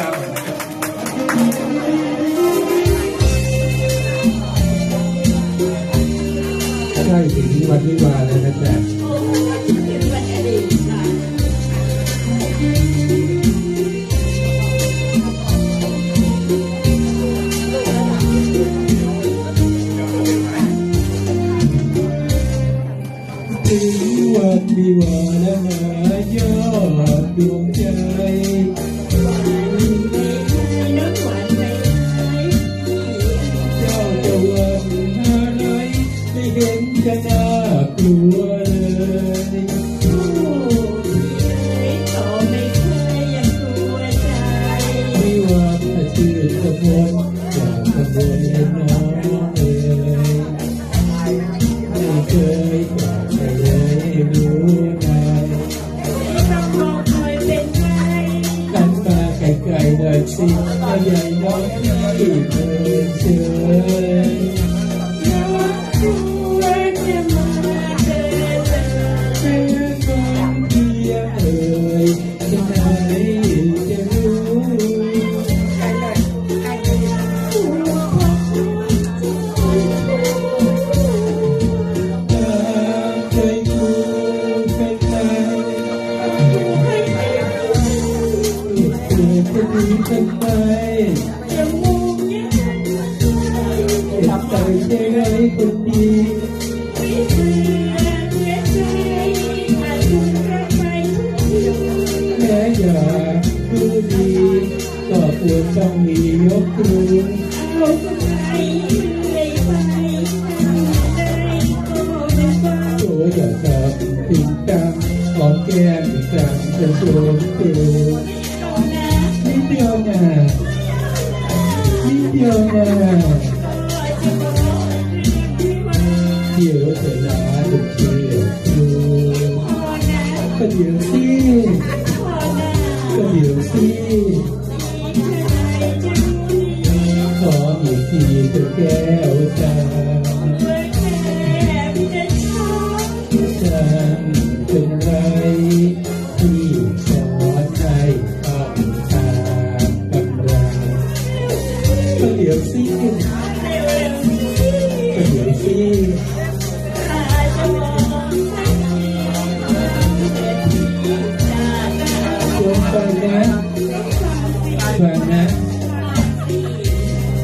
ใช่เถึงวันวิวาแล้วนะจ๊ะถึงวันวิวาแล้วนะยอดดวง เห็นจะน่ากลัวเลยโอ้ยต่อไม่เคยยังกลัวใจไม่ว่าพระชื่อสะพนอยากกังวลเลยน้องเอ๋ยไม่เคยจากไปเลยรู้ไหมต้องรอคอยเป็นไงกันมาไกลๆหน่อยสิใหญ่น้องที่เดินเฉย จะดีกันไหมจะมุงยังเก็บใจใจไว้คนดีไม่เชื่อเสียใจมาทุกรักไปทุกดวงแม้อยากดูดีก็ควรต้องมียกครูเอาไปเรื่อยไปทำได้ก็ไม่ฟังโอ้อย่าทำถึงจังหอมแก้มอีกครั้งจะโดนตัวต่ เดียวนะนิดเดียวนะเดี๋ยวเธอลาดูเชียวดูก็เดี๋ยวสิก็เดี๋ยวสิขออีกทีเธอแก้วตา วนฟังนะฟังนะ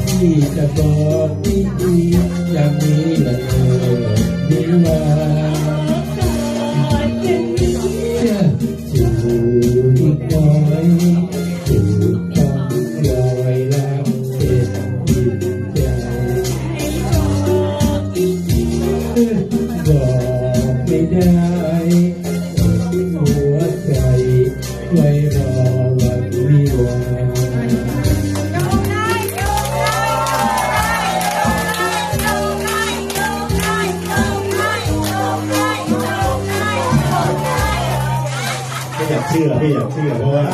ที่จะบอกที่ดีอย่างนี้แหละดีว่าจะมีจะจูอีกน้อยจูต้องลอยแล้วเป็นดินใจบอกไม่ได้ เชื่อไม่อยากเชื่อเพราะว่า